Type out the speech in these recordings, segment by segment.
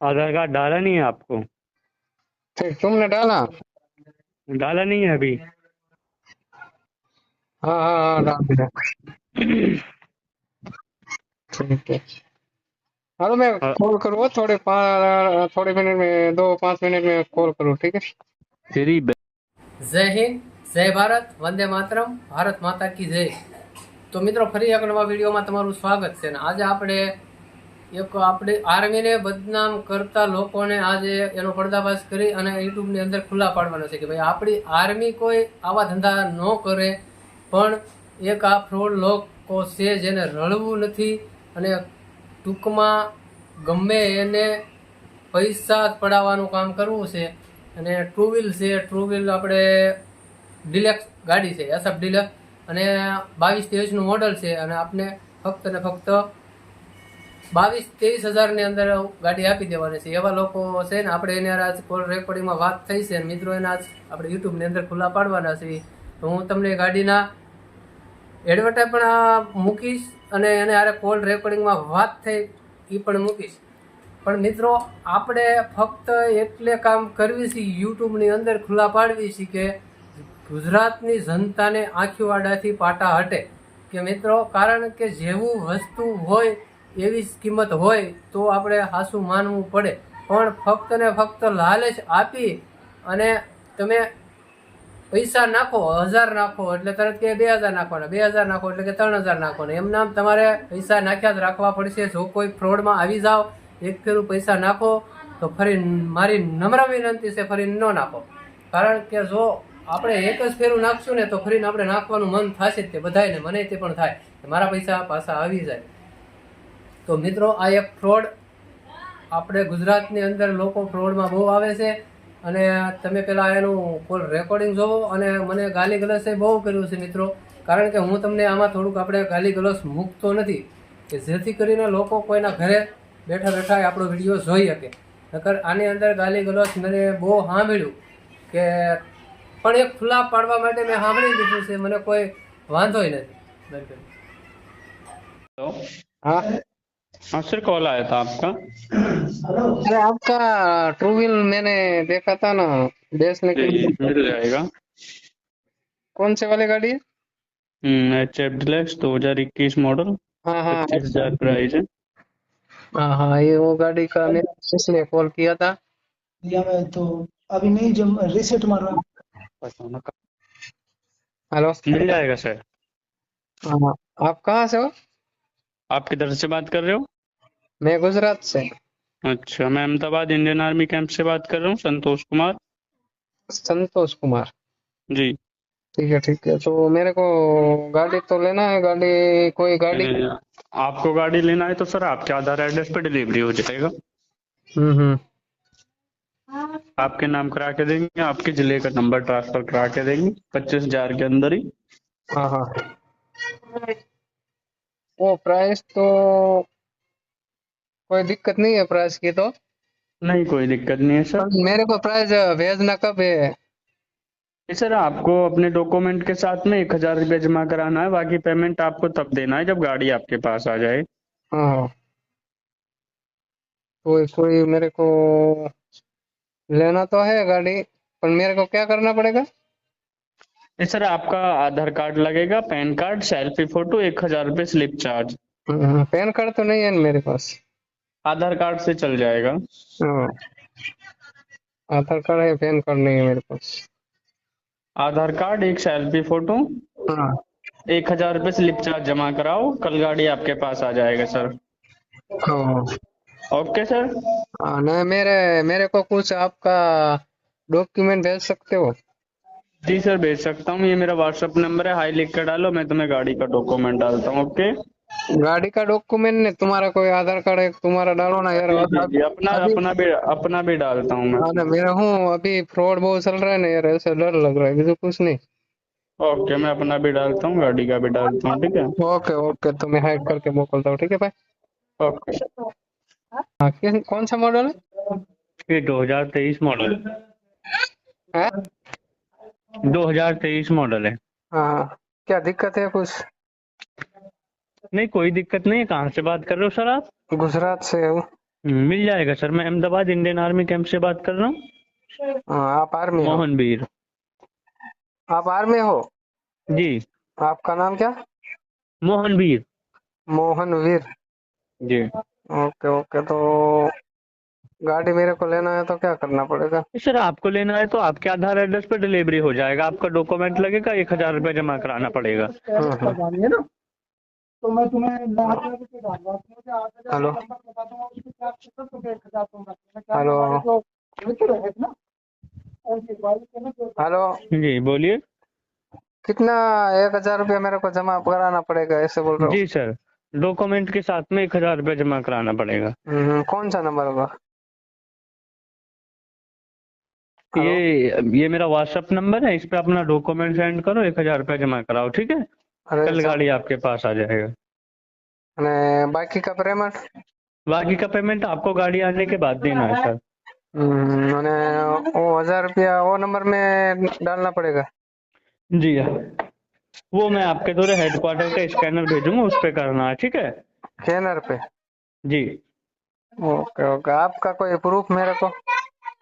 आधार card डाला नहीं है आपको ठीक तुमने डाला डाला नहीं है अभी हाँ हाँ हाँ डाल दिया ठीक है हाँ तो मैं हाँ। कॉल करूँ थोड़े पा- थोड़े मिनट में दो पाँच मिनट में कॉल करूँ ठीक है तेरी જય હિન્દ જય ભારત વંદે માતરમ ભારત માતા કી જય તો મિત્રો ફરી એક નવા વિડીયોમાં તમારું સ્વાગત છે ને આજે આપણે એક આપણે આર્મીને બદનામ કરતા લોકોને આજે એનો પર્દાફાશ કરી અને યુટ્યુબની અંદર ખુલ્લા પાડવાનો છે કે ભાઈ આપણી આર્મી કોઈ આવા ધંધા ન કરે, પણ એક આ ફ્રોડ લોકો છે જેને રળવું નથી અને ટૂંકમાં ગમે એને પૈસા પડાવવાનું કામ કરવું છે. અને ટુ વ્હીલ છે ટુ વ્હીલ આપણે ડિલેક્સ ગાડી છે એસએફ ડિલેક્સ અને બાવીસ ત્રેવીસનું મોડલ છે અને આપને ફક્ત ને ફક્ત બાવીસ ત્રેવીસ હજારની અંદર ગાડી આપી દેવાની છે. એવા લોકો છે ને, આપણે એને આજ કોલ રેકોર્ડિંગમાં વાત થઈ છે મિત્રો એના આપણે યુટ્યુબની અંદર ખુલ્લા પાડવાના છે. તો હું તમને ગાડીના એડવર્ટાઈઝ પણ મૂકીશ અને એને આરે કોલ રેકોર્ડિંગમાં વાત થઈ એ પણ મૂકીશ. પણ મિત્રો, આપણે ફક્ત એટલે કામ કરવી છે યુટ્યુબની અંદર ખુલ્લા પાડવી છે કે ગુજરાતની જનતાને આંખીવાડાથી પાટા હટે. કે મિત્રો, કારણ કે જેવું વસ્તુ હોય એવી કિંમત હોય તો આપણે હાસું માનવું પડે. પણ ફક્ત ને ફક્ત લાલચ આપી અને તમે પૈસા નાખો, હજાર નાખો એટલે તરત કે બે હજાર નાખવાના, બે હજાર નાખો એટલે કે ત્રણ હજાર નાખવાના. એમ નામ તમારે પૈસા નાખ્યા જ રાખવા પડશે. જો કોઈ ફ્રોડમાં આવી જાઓ, એક ફેરું પૈસા નાખો, તો ફરી મારી નમ્ર વિનંતી છે, ફરી ન નાખો. કારણ કે જો આપણે એક જ ફેરું નાખશું ને, તો ફરીને આપણે નાખવાનું મન થશે જ તે બધાયને, મને તે પણ થાય. મારા પૈસા પાછા આવી જાય. તો મિત્રો, આ એક ફ્રોડ આપણે ગુજરાતની અંદર લોકો ફ્રોડમાં બહુ આવે છે. અને તમે પહેલાં એનું ફૂલ રેકોર્ડિંગ જોવો અને મને ગાલી ગલસે બહુ કર્યું છે મિત્રો. કારણ કે હું તમને આમાં થોડુંક આપણે ગાલી ગલસ મૂકતો નથી. કે જેથી કરીને લોકો કોઈના ઘરે બેઠા બેઠા આપણો વીડિયો જોઈ શકે. નકર આની અંદર ગાલી ગલોસ મને બહુ સાંભળ્યું કે પણ એક ખુલ્લા પાડવા માટે મેં સાંભળી દીધું છે. મને કોઈ વાંધોય નથી. हेलो हाँ सर कॉल आया था आपका? अरे आपका टू व्हील मैंने देखा था ना बेचने के लिए मिल जाएगा। कौन से वाली गाड़ी? है एच एफ़ डिलक्स दो हज़ार इक्कीस मॉडल हाँ हाँ पच्चीस हज़ार प्राइस है। हाँ हाँ ये वो गाड़ी का मैंने इसलिए कॉल किया था। दिया मैं तो अभी नहीं जब रिसेट मार। रहा हेलो मिल जाएगा सर हाँ आप कहाँ से हो? आप किधर से बात कर रहे हो? मैं गुजरात से। अच्छा मैं अहमदाबाद इंडियन आर्मी कैंप से बात कर रहा हूँ संतोष कुमार। संतोष कुमार। जी। ठीक है ठीक है तो मेरे को गाड़ी तो लेना है गाड़ी कोई गाड़ी? आपको गाड़ी लेना है तो सर आपके आधार एड्रेस पे डिलीवरी हो जाएगा। हम्म हम्म। आपके नाम करा के देंगे आपके ज़िले का नंबर ट्रांसफ़र करा के देंगे पच्चीस हज़ार के अंदर ही। हाँ हाँ। वो प्राइस तो कोई दिक्कत नहीं है प्राइस की तो? नहीं कोई दिक्कत नहीं है सर। मेरे को प्राइस भेजना कब है? सर आपको अपने डॉक्यूमेंट के साथ में एक हज़ार रुपये जमा कराना है बाकी पेमेंट आपको तब देना है जब गाड़ी आपके पास आ जाए। हाँ। हाँ कोई कोई मेरे को लेना तो है गाड़ी पर मेरे को क्या करना पड़ेगा? सर आपका आधार कार्ड लगेगा पैन कार्ड सेल्फी फ़ोटो एक हज़ार रुपये स्लिप चार्ज। हम्म, पैन कार्ड तो नहीं है मेरे पास। आधार कार्ड से चल जाएगा। हाँ। आधार कार्ड है पैन कार्ड नहीं है मेरे पास। आधार कार्ड एक सेल्फी फ़ोटो। हाँ। एक हज़ार रुपये स्लिप चार्ज जमा कराओ। कल गाड़ी आपके पास आ जाएगा सर। हाँ। Okay sir. नहीं मेरे मेरे को कुछ आपका डॉक्यूमेंट भेज सकते हो? जी सर भेज सकता हूँ। ये मेरा व्हाट्सअप नंबर है। हाई लिख कर डालो। मैं तुम्हें गाड़ी का डॉक्यूमेंट डालता हूँ ओके? गाड़ी का डॉक्यूमेंट नहीं तुम्हारा कोई आधार कार्ड है तुम्हारा डालो ना यार जी, अपना अपना भी अपना भी डालता हूँ मैं हाँ ना मेरा हूँ अभी फ्रॉड बहुत चल रहा है ना यार ऐसा डर लग रहा है किसी कुछ नहीं ओके मैं अपना भी डालता हूँ गाड़ी का भी डालता हूँ ठीक है ओके ओके तो मैं हाइड करके मोकलता हूँ ठीक है भाई ओके हाँ कौन सा मॉडल है ये 2023 मॉडल दो हज़ार तेईस मॉडल है हाँ क्या दिक्कत है कुछ नहीं कोई दिक्कत नहीं। है कहाँ से बात कर रहे हो सर आप? गुजरात से हूँ। हम्म, मिल जाएगा सर। मैं अहमदाबाद इंडियन आर्मी कैंप से बात कर रहा हूँ। हाँ, आप आर्मी हो? मोहन वीर आप आर्मी हो? जी। आपका नाम क्या? मोहन वीर मोहन वीर जी। ओके ओके तो गाड़ी मेरे को लेना है तो क्या करना पड़ेगा? सर आपको लेना है तो आपके आधार एड्रेस पर डिलीवरी हो जाएगा। आपका डॉक्यूमेंट लगेगा एक हज़ार रुपये जमा कराना पड़ेगा। करवानी है ना तो मैं तुम्हें मैं आठ हज़ार रुपये डाल मुझे आठ हज़ार हेलो। नंबर बता दूँगा उसके चार्ज से तो एक हज़ार तुम रख हेलो। जो मित्र ना। उनकी बाइक ना जो हेलो। जी बोलिए। कितना एक हज़ार रुपया मेरे को जमा कराना पड़ेगा ऐसे बोल रहा हूँ। जी सर डॉक्यूमेंट के साथ में एक हज़ार रुपया जमा कराना पड़ेगा। हम्म, कौन सा नंबर होगा? ये ये मेरा व्हाट्सएप नंबर है इस पे अपना डॉक्यूमेंट सेंड करो एक हज़ार रुपया जमा कराओ ठीक है? कल गाड़ी आपके पास आ जाएगा અને બાકી का पेमेंट बाकी का पेमेंट आपको गाड़ी आने के बाद देना है सर हम्म, અને वो हजार रुपया वो नंबर में डालना पड़ेगा जी हाँ वो मैं आपके द्वारा हेडक्वार्टर का स्कैनर भेजूंगा उस पे करना है ठीक है स्कैनर पे जी ओके ओके आपका कोई प्रूफ मेरे को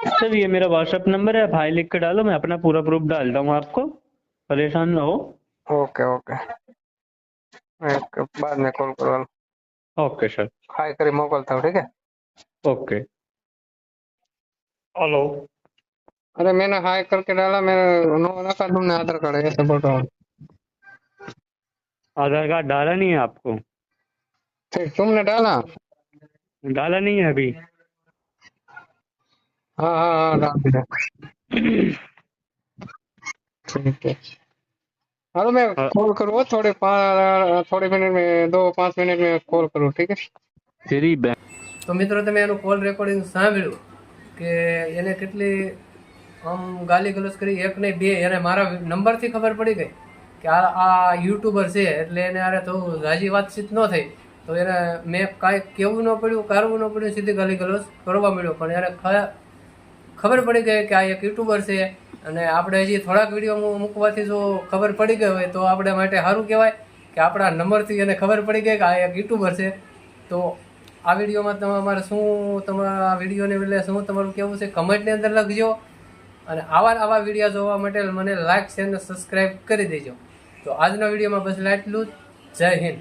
सर ये मेरा व्हाट्सएप नंबर है भाई लिख के डालो मैं अपना पूरा प्रूफ डालता हूँ आपको परेशान ना हो ओके ओके एक बाद में कॉल करवानो ओके सर हाय કરી મોકલતા હો ठीक है ओके हेलो अरे मैंने हाय करके डाला मेरा नो रखा तुमने आधार कार्ड ऐसे बोल रहा हूँ आधार कार्ड डाला नहीं है आपको ठीक तुमने डाला डाला नहीं है अभी हाँ हाँ हाँ डाल दिया ठीक है हेलो मैं हाँ। कॉल करूँ थोड़े पा- थोड़े मिनट में दो पाँच मिनट में कॉल करूँ ठीक है तेरी बैंक તો મિત્રો તમે એનું કોલ રેકોર્ડિંગ સાંભળ્યું કે એને કેટલી આમ ગાલી ગલોચ કરી એક નહીં બે એને મારા નંબરથી ખબર પડી ગઈ કે આ આ યુટ્યુબર છે એટલે એને આરે થોડું રાજી વાતચીત ન થઈ તો એને મેં કાંઈ કહેવું ન પડ્યું કરવું ન પડ્યું સીધી ગાલી ગલોચ કરવા મળ્યો પણ એને ખ- ખબર પડી ગઈ કે આ એક યુટ્યુબર છે. અને આપણે હજી થોડાક વીડિયો મૂકવાથી જો ખબર પડી ગઈ હોય તો આપણે માટે સારું કહેવાય કે આપણા નંબરથી એને ખબર પડી ગઈ કે આ એક યુટ્યુબર છે. તો આ વિડીયોમાં તમારે શું તમારા વિડીયોને બદલે શું તમારું કેવું છે કમેન્ટની અંદર લખજો. અને આવા આવા વીડિયો જોવા માટે મને લાઇક શેર અને સબસ્ક્રાઈબ કરી દેજો. તો આજના વિડીયોમાં બસ એટલું જ. જય હિન્દ.